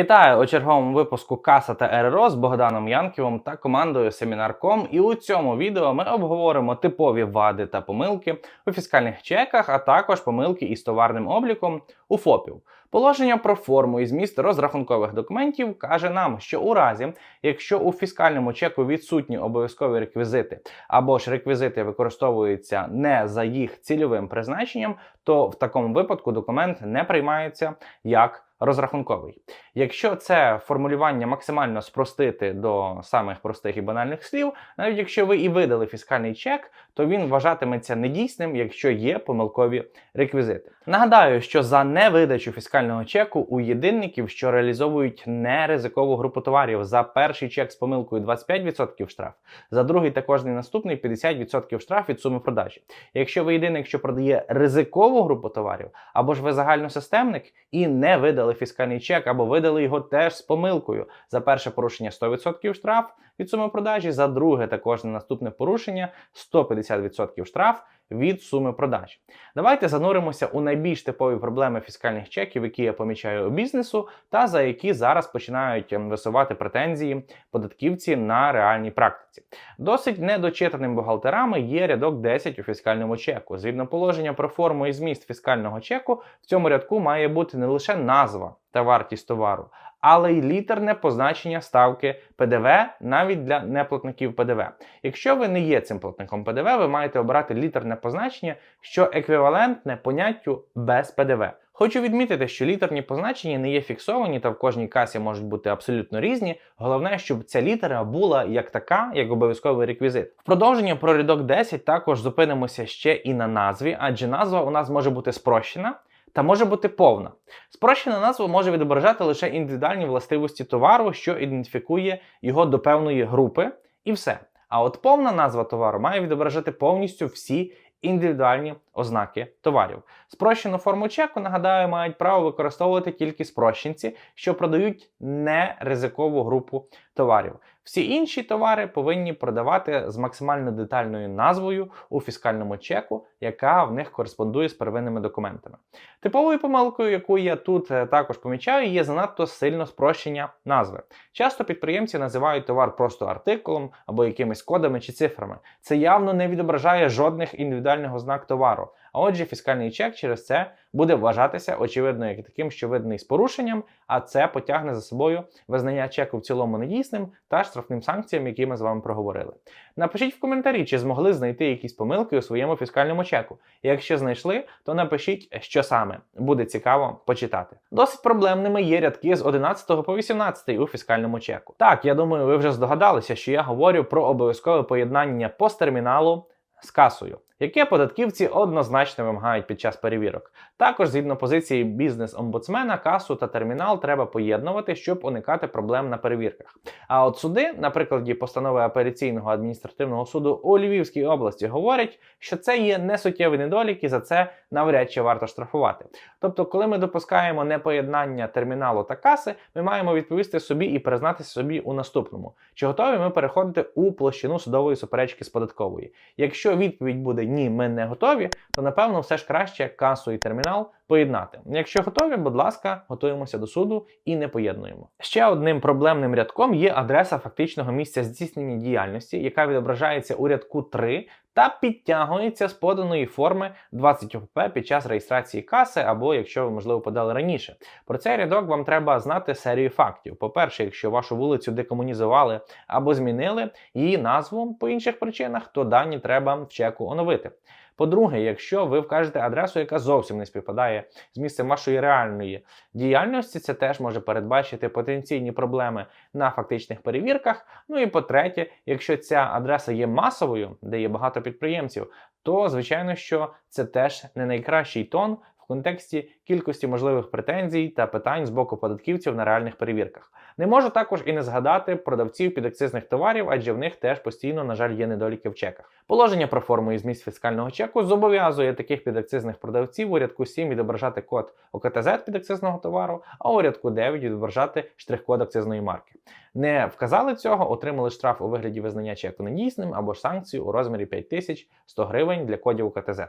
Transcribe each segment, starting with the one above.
Вітаю у черговому випуску Каса та РРО з Богданом Янківом та командою Семінар.ком. І у цьому відео ми обговоримо типові вади та помилки у фіскальних чеках, а також помилки із товарним обліком у ФОПів. Положення про форму і зміст розрахункових документів каже нам, що у разі, якщо у фіскальному чеку відсутні обов'язкові реквізити, або ж реквізити використовуються не за їх цільовим призначенням, то в такому випадку документ не приймається як розрахунковий. Якщо це формулювання максимально спростити до самих простих і банальних слів, навіть якщо ви і видали фіскальний чек, то він вважатиметься недійсним, якщо є помилкові реквізити. Нагадаю, що за невидачу фіскального чеку у єдинників, що реалізовують неризикову групу товарів, за перший чек з помилкою 25% штраф, за другий та кожний наступний 50% штраф від суми продажі. Якщо ви єдиник, що продає ризикову групу товарів, або ж ви загальносистемник і не видали фіскальний чек, або видали його теж з помилкою. За перше порушення 100% штраф від суми продажі, за друге та кожне наступне порушення 150% штраф від суми продажі. Давайте зануримося у найбільш типові проблеми фіскальних чеків, які я помічаю у бізнесу, та за які зараз починають ем, висувати претензії податківці на реальній практиці. Досить недочитаним бухгалтерами є рядок 10 у фіскальному чеку. Згідно положення про форму і зміст фіскального чеку, в цьому рядку має бути не лише назва та вартість товару, але й літерне позначення ставки ПДВ навіть для неплатників ПДВ. Якщо ви не є цим платником ПДВ, ви маєте обрати літерне позначення, що еквівалентне поняттю без ПДВ. Хочу відмітити, що літерні позначення не є фіксовані та в кожній касі можуть бути абсолютно різні. Головне, щоб ця літера була як така, як обов'язковий реквізит. В продовження про рядок 10 також зупинимося ще і на назві, адже назва у нас може бути спрощена. Та може бути повна. Спрощена назва може відображати лише індивідуальні властивості товару, що ідентифікує його до певної групи, і все. А от повна назва товару має відображати повністю всі індивідуальні ознаки товарів. Спрощену форму чеку, нагадаю, мають право використовувати тільки спрощенці, що продають неризикову групу товарів. Всі інші товари повинні продавати з максимально детальною назвою у фіскальному чеку, яка в них кореспондує з первинними документами. Типовою помилкою, яку я тут е, також помічаю, є занадто сильно спрощення назви. Часто підприємці називають товар просто артикулом або якимись кодами чи цифрами. Це явно не відображає жодних індивідуальних ознак товару. А отже, фіскальний чек через це буде вважатися очевидно як таким, що виданий з порушенням, а це потягне за собою визнання чеку в цілому недійсним та штрафним санкціям, які ми з вами проговорили. Напишіть в коментарі, чи змогли знайти якісь помилки у своєму фіскальному чеку. Якщо знайшли, то напишіть, що саме буде цікаво почитати. Досить проблемними є рядки з 11 по 18 у фіскальному чеку. Так, я думаю, ви вже здогадалися, що я говорю про обов'язкове поєднання посттерміналу з касою, яке податківці однозначно вимагають під час перевірок. Також, згідно позиції бізнес-омбудсмена, касу та термінал треба поєднувати, щоб уникати проблем на перевірках. А от суди, на прикладі постанови апеляційного адміністративного суду у Львівській області, говорять, що це є несуттєвий недолік і за це навряд чи варто штрафувати. Тобто, коли ми допускаємо непоєднання терміналу та каси, ми маємо відповісти собі і признатися собі у наступному: чи готові ми переходити у площину судової суперечки з податкової? Якщо відповідь буде ні, ми не готові, то напевно все ж краще касу і термінал поєднати. Якщо готові, будь ласка, готуємося до суду і не поєднуємо. Ще одним проблемним рядком є адреса фактичного місця здійснення діяльності, яка відображається у рядку 3 та підтягується з поданої форми 20 ОПП під час реєстрації каси, або якщо ви, можливо, подали раніше. Про цей рядок вам треба знати серію фактів. По-перше, якщо вашу вулицю декомунізували або змінили її назву по інших причинах, то дані треба в чеку оновити. По-друге, якщо ви вкажете адресу, яка зовсім не співпадає з місцем вашої реальної діяльності, це теж може передбачити потенційні проблеми на фактичних перевірках. Ну і по-третє, якщо ця адреса є масовою, де є багато підприємців, то звичайно, що це теж не найкращий тон контексті кількості можливих претензій та питань з боку податківців на реальних перевірках. Не можу також і не згадати продавців підакцизних товарів, адже в них теж постійно, на жаль, є недоліки в чеках. Положення про форму і зміст фіскального чеку зобов'язує таких підакцизних продавців у рядку 7 відображати код ОКТЗ підакцизного товару, а у рядку 9 відображати штрих-код акцизної марки. Не вказали цього, отримали штраф у вигляді визнання чеку недійсним або ж санкцію у розмірі 5100 гривень для кодів УКТЗ.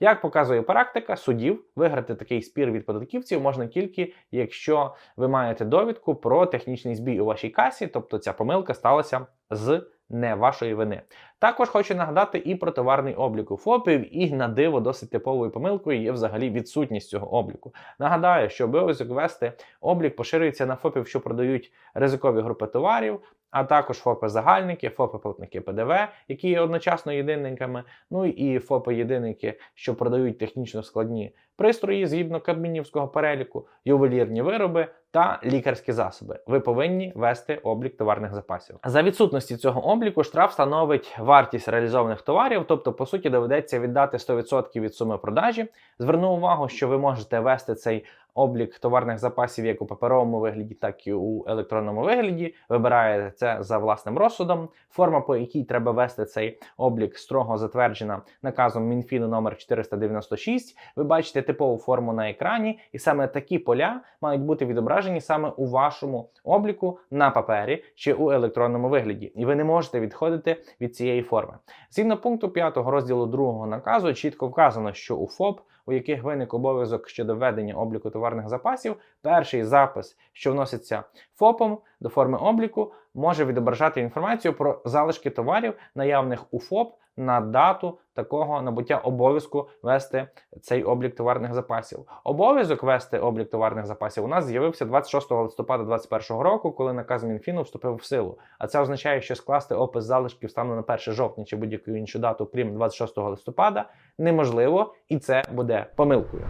Як показує практика судів, виграти такий спір від податківців можна тільки якщо ви маєте довідку про технічний збій у вашій касі, тобто ця помилка сталася з не вашої вини. Також хочу нагадати і про товарний облік у ФОПів, і на диво досить типовою помилкою є взагалі відсутність цього обліку. Нагадаю, що обов'язок вести облік поширюється на ФОПів, що продають ризикові групи товарів, а також ФОПи-загальники, ФОПи-платники ПДВ, які є одночасно єдинниками, ну і ФОПи-єдинники, що продають технічно складні пристрої згідно Кабмінівського переліку, ювелірні вироби та лікарські засоби. Ви повинні вести облік товарних запасів. За відсутності цього обліку штраф становить вартість реалізованих товарів, тобто, по суті, доведеться віддати 100% від суми продажі. Зверну увагу, що ви можете вести цей облік товарних запасів як у паперовому вигляді, так і у електронному вигляді. Вибираєте це за власним розсудом. Форма, по якій треба вести цей облік, строго затверджена наказом Мінфіну номер 496. Ви бачите типову форму на екрані, і саме такі поля мають бути відображені саме у вашому обліку на папері чи у електронному вигляді, і ви не можете відходити від цієї форми. Згідно пункту 5 розділу 2 наказу чітко вказано, що у ФОП, у яких виник обов'язок щодо ведення обліку товарних запасів, перший запис, що вноситься ФОПом до форми обліку, може відображати інформацію про залишки товарів, наявних у фоп на дату такого набуття обов'язку вести цей облік товарних запасів. Обов'язок вести облік товарних запасів у нас з'явився 26 листопада 2021 року, коли наказ Мінфіну вступив в силу. А це означає, що скласти опис залишків станом на 1 жовтня чи будь-яку іншу дату, крім 26 листопада, неможливо, і це буде помилкою.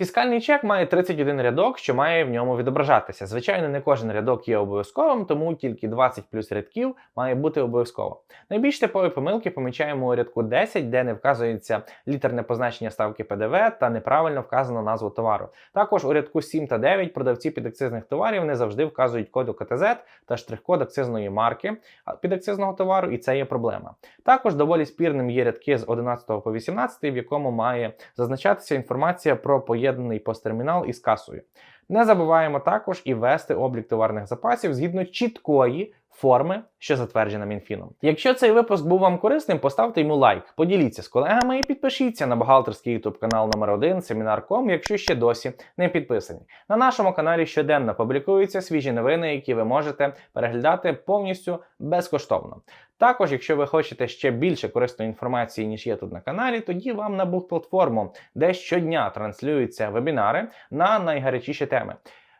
Фіскальний чек має 31 рядок, що має в ньому відображатися. Звичайно, не кожен рядок є обов'язковим, тому тільки 20 плюс рядків має бути обов'язково. Найбільш типові помилки помічаємо у рядку 10, де не вказується літерне позначення ставки ПДВ та неправильно вказано назву товару. Також у рядку 7 та 9 продавці підакцизних товарів не завжди вказують код УКТЗ та штрих-код акцизної марки підакцизного товару, і це є проблема. Також доволі спірним є рядки з 11 по 18, в якому має зазначатися інформація про поєднання поєднаний посттермінал із касою. Не забуваємо також і вести облік товарних запасів згідно чіткої форми, що затверджена Мінфіном. Якщо цей випуск був вам корисним, поставте йому лайк, поділіться з колегами і підпишіться на бухгалтерський YouTube канал номер 1 Семінар.ком, якщо ще досі не підписані. На нашому каналі щоденно публікуються свіжі новини, які ви можете переглядати повністю безкоштовно. Також, якщо ви хочете ще більше корисної інформації, ніж є тут на каналі, тоді вам на бук-платформу, де щодня транслюються вебінари на найгарячіші теми.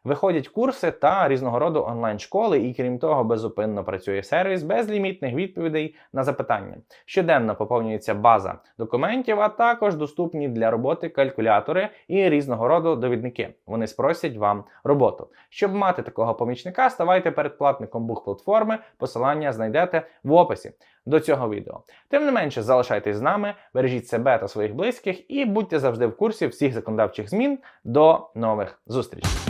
Виходять курси та різного роду онлайн-школи, і крім того, безупинно працює сервіс безлімітних відповідей на запитання. Щоденно поповнюється база документів, а також доступні для роботи калькулятори і різного роду довідники. Вони спросять вам роботу. Щоб мати такого помічника, ставайте передплатником бух-платформи. Посилання знайдете в описі до цього відео. Тим не менше, залишайтесь з нами, бережіть себе та своїх близьких і будьте завжди в курсі всіх законодавчих змін. До нових зустрічей!